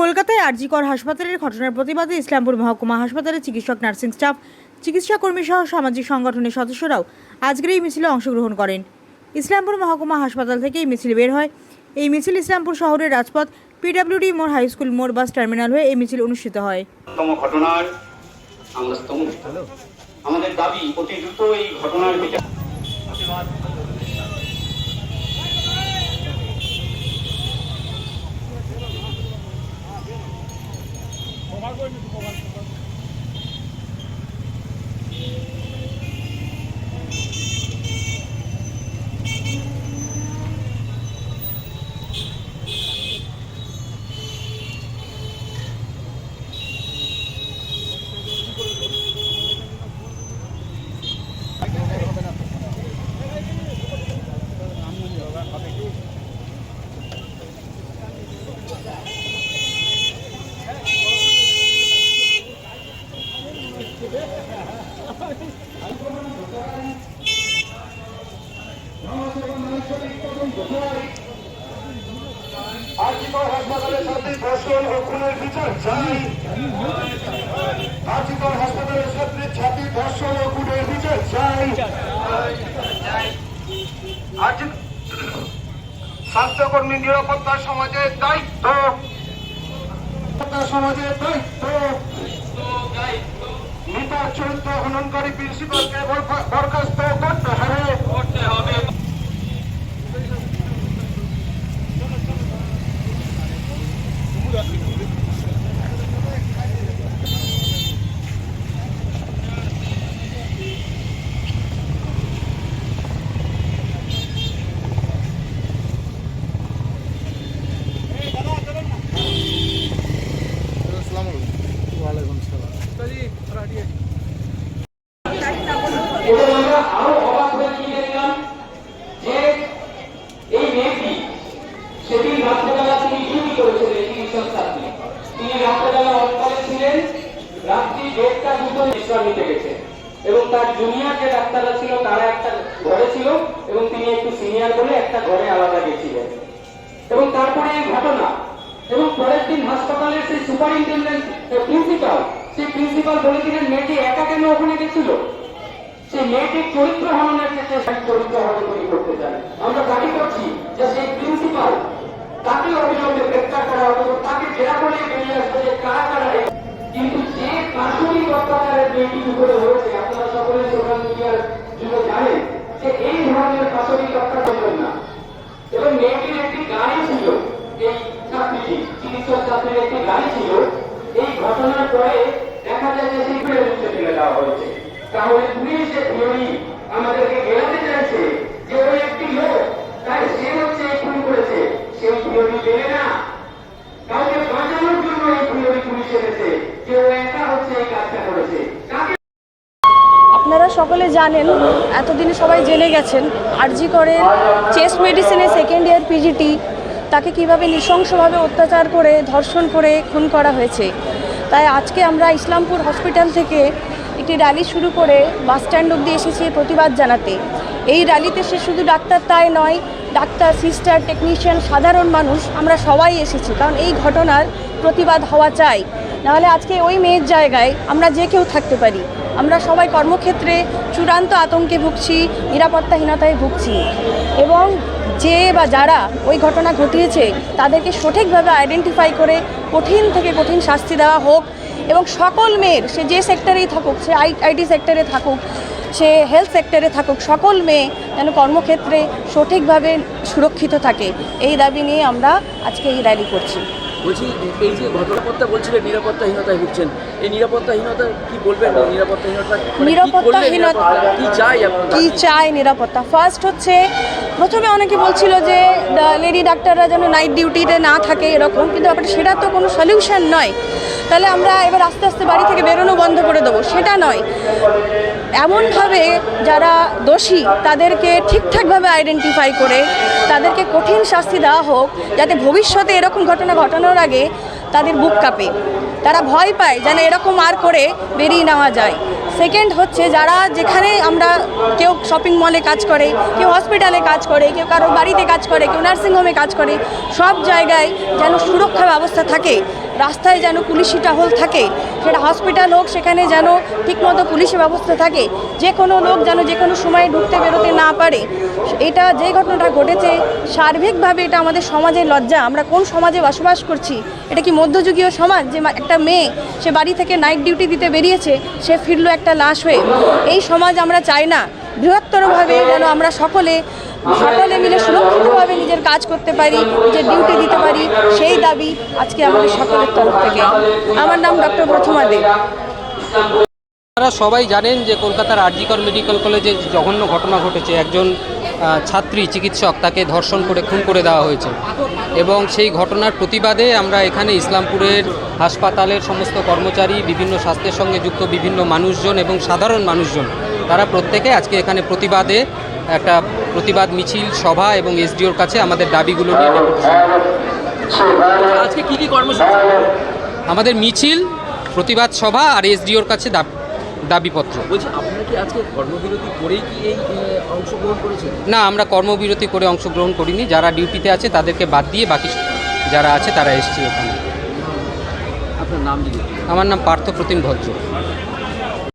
কলকাতায় আরজিকর হাসপাতালের ঘটনার প্রতিবাদে ইসলামপুর মহকুমা হাসপাতালের চিকিৎসক, নার্সিং স্টাফ, চিকিৎসা কর্মী সহ সামাজিক সংগঠনের সদস্যরাও আজকের এই মিছিলে অংশগ্রহণ করেন। ইসলামপুর মহকুমা হাসপাতাল থেকে এই মিছিল বের হয়। এই মিছিল ইসলামপুর শহরের রাজপথ পিডব্লিউডি মোড় হাই স্কুল মোড় বাস টার্মিনাল হয়ে এই মিছিল অনুষ্ঠিত হয়। ঘটনার আমাদের দাবি, অতি দ্রুত এই ঘটনার আজ স্বাস্থ্যকর্মী নিরাপত্তা সমাজের দায়িত্ব সমাজের দায়িত্ব নিতার চরিত্র হননকারী প্রিন্সিপালকে বরখা- বরখাস্ত করতে হবে করতে হবে এবং আমরা আরও অবাক হয়ে কি দেখলাম যে এই মেয়েটি সেদিন রাত্রেবেলা তিনি ডিউটি করেছিলেন চিকিৎসক ছাত্রী তিনি রাত্রেবেলা অনকালে ছিলেন রাত্রি দেড়টা দুটো বিশ্রাম নিতে গেছে এবং তার জুনিয়র যে ডাক্তাররা ছিল, তারা একটা ঘরে ছিল এবং তিনি একটু সিনিয়র বলে একটা ঘরে আলাদা গেছিলেন। এবং তারপরে এই ঘটনা, এবং পরের দিন হাসপাতালের সেই সুপারিনটেন্ডেন্ট প্রিন্সিপাল সেই প্রিন্সিপাল বলেছিলেন, মেয়েটি একা কেন ওখানে গেছিল? সেই মেয়েটির চরিত্র হননের ক্ষেত্রে সেই চরিত্র হনন করতে চান। আমরা দাবি করছি যে সেই প্রিন্সিপাল তাকে অবিলম্বে গ্রেপ্তার করা হবে তাকে জেরা করে বেরিয়ে আসবে যে কারা কারা কিন্তু যে কাশুরি অত্যাচারের মেয়েটির উপরে হয়েছে আপনারা সকলে সোশ্যাল মিডিয়ার যুগে জানেন যে এই ধরনের কাশুরি রক্ষা করবেন না। এবং মেয়েটির একটি গাড়ি ছিল, এই ছাত্রীটি চিকিৎসক ছাত্রীর একটি গাড়ি ছিল, এই ঘটনার পরে দেখা যায় যে সেই ফেলে দেওয়া হয়েছে। তাহলে পুলিশ যে থিওরি আমাদেরকে গেলাতে চাইছে যে ওই একটি লোক তাই সে হচ্ছে এই খুন করেছে সেই থিওরি পেলে না কাউকে বাঁচানোর জন্য এই থিওরি পুলিশ এনেছে যে ও একা হচ্ছে এই কাজটা করেছে কাকে আপনারা সকলে জানেন, এতদিনে সবাই জেনে গেছেন। আরজি করের চেস্ট মেডিসিনে সেকেন্ড ইয়ার পিজিটি তাকে কীভাবে নৃশংসভাবে অত্যাচার করে, ধর্ষণ করে, খুন করা হয়েছে। তাই আজকে আমরা ইসলামপুর হসপিটাল থেকে একটি র্যালি শুরু করে বাস স্ট্যান্ড অব্দি এসেছি প্রতিবাদ জানাতে। এই র্যালিতে সে শুধু ডাক্তার তাই নয়, ডাক্তার সিস্টার টেকনিশিয়ান সাধারণ মানুষ, আমরা সবাই এসেছি, কারণ এই ঘটনার প্রতিবাদ হওয়া চাই। নাহলে আজকে ওই মেয়ের জায়গায় আমরা যে কেউ থাকতে পারি। আমরা সবাই কর্মক্ষেত্রে চূড়ান্ত আতঙ্কে ভুগছি, নিরাপত্তাহীনতায় ভুগছি এবং যে বা যারা ওই ঘটনা ঘটিয়েছে তাদেরকে সঠিকভাবে আইডেন্টিফাই করে কঠিন থেকে কঠিন শাস্তি দেওয়া হোক এবং সকল মেয়ের, সে যে সেক্টরেই থাকুক, সে আই আইটি সেক্টরে থাকুক, সে হেলথ সেক্টরে থাকুক, সকল মেয়ে যেন কর্মক্ষেত্রে সঠিকভাবে সুরক্ষিত থাকে। এই দাবি নিয়ে আমরা আজকে এই র্যালি করছি। বলছি এই যে নিরাপত্তা বলছিলেন নিরাপত্তাহীনতায় ভুগছেন। এই নিরাপত্তাহীনতা কি বলবেন? নিরাপত্তাহীনতা মানে নিরাপত্তাহীনতা- নিরাপত্তা- কি চাই কি চায় নিরাপত্তা? ফার্স্ট হচ্ছে প্রথমে অনেকে বলছিল যে লেডি ডাক্তাররা যেন নাইট ডিউটিতে না থাকে এরকম। কিন্তু ব্যাপারটা সেটা তো কোনো সলিউশন নয়। তাহলে আমরা এবার আস্তে আস্তে বাড়ি থেকে বেরোনো বন্ধ করে দেবো। সেটা নয়। এমনভাবে যারা দোষী, তাদেরকে ঠিকঠাকভাবে আইডেন্টিফাই করে, তাদেরকে কঠিন শাস্তি দেওয়া হোক, যাতে ভবিষ্যতে এরকম ঘটনা ঘটানোর আগে তাদের বুক কাঁপে। তারা ভয় পায় যেন এরকম আর করে বেরিয়ে নেওয়া যায়। সেকেন্ড হচ্ছে যারা যেখানে আমরা কেউ শপিং মলে কাজ করে, কেউ হসপিটালে কাজ করে, কেউ কারোর বাড়িতে কাজ করে, কেউ নার্সিংহোমে কাজ করে, সব জায়গায় যেন সুরক্ষা ব্যবস্থা থাকে। রাস্তায় যেন পুলিশি টহল থাকে, সেটা হসপিটাল হোক, সেখানে যেন ঠিকমতো পুলিশি ব্যবস্থা থাকে, যে কোনো লোক যেন যে কোনো সময় ঢুকতে বেরোতে না পারে, এটা যে ঘটনাটা ঘটেছে, সার্বিকভাবে এটা আমাদের সমাজের লজ্জা। আমরা কোন সমাজে বসবাস করছি, এটা কি মধ্যযুগীয় সমাজ? যে একটা মেয়ে, সে বাড়ি থেকে নাইট ডিউটি দিতে বেরিয়েছে, সে ফিরলো একটা লাশ হয়ে। এই সমাজ আমরা চাই না। বৃহত্তরভাবে যেন আমরা সকলে সকলে মিলে সুরক্ষিতভাবে নিজের কাজ করতে পারি, নিজের ডিউটি দিতে পারি, সেই দাবি আজকে আমাদের সকলের তরফ থেকে। আমার নাম ডক্টর প্রথমা দেব আপনারা সবাই জানেন যে কলকাতার আরজিকর মেডিকেল কলেজে জঘন্য ঘটনা ঘটেছে, একজন ছাত্রী চিকিৎসক তাকে ধর্ষণ করে, খুন করে দেওয়া হয়েছে। এবং সেই ঘটনার প্রতিবাদে আমরা এখানে ইসলামপুরের হাসপাতালের সমস্ত কর্মচারী, বিভিন্ন স্বাস্থ্যের সঙ্গে যুক্ত বিভিন্ন মানুষজন এবং সাধারণ মানুষজন তারা প্রত্যেকে আজকে এখানে প্রতিবাদে একটা প্রতিবাদ মিছিল সভা এবং এসডিওর কাছে আমাদের দাবিগুলো নিয়ে আজকে কি কি কর্মসূচি? আমাদের মিছিল প্রতিবাদ সভা আর এসডিওর কাছে দাব- দাবিপত্র। না আমরা কর্মবিরতি করে অংশগ্রহণ করিনি। যারা ডিউটিতে আছে তাদেরকে বাদ দিয়ে বাকি যারা আছে তারা এসছে ওখানে। আমার নাম পার্থ প্রতিম ভদ্র।